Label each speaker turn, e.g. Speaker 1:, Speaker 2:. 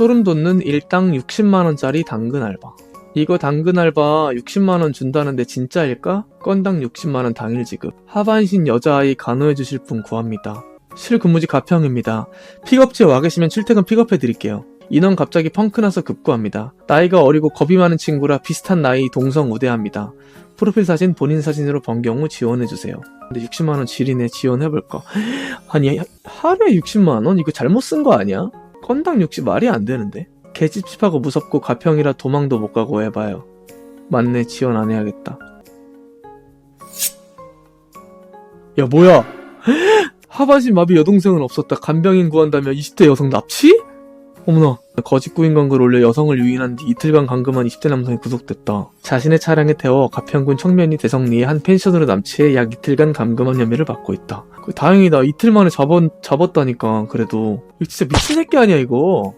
Speaker 1: 소름 돋는 일당 60만원짜리 당근 알바. 이거 당근 알바 60만원 준다는데 진짜일까? 건당 60만원 당일 지급. 하반신 여자아이 간호해 주실 분 구합니다. 실근무지 가평입니다. 픽업지에 와 계시면 출퇴근 픽업해 드릴게요. 인원 갑자기 펑크 나서 급구합니다. 나이가 어리고 겁이 많은 친구라 비슷한 나이 동성 우대합니다. 프로필 사진 본인 사진으로 변경 후 지원해 주세요. 근데 60만 원 지리네 지원해 볼까? 아니 하- 하루에 60만 원 이거 잘못 쓴 거 아니야? 건당 60 말이 안 되는데. 개찝찝하고 무섭고 가평이라 도망도 못 가고 해봐요. 맞네 지원 안 해야겠다. 야 뭐야? 하반신 마비 여동생은 없었다. 간병인 구한다며 20대 여성 납치? 어머나 거짓 구인 광고를 올려 여성을 유인한 뒤 이틀간 감금한 20대 남성이 구속됐다. 자신의 차량에 태워 가평군 청면리 대성리의 한 펜션으로 남치해 약 이틀간 감금한 혐의를 받고 있다. 그 다행이다. 이틀 만에 잡았, 잡았다니까 그래도 이거 진짜 미친 새끼 아니야 이거.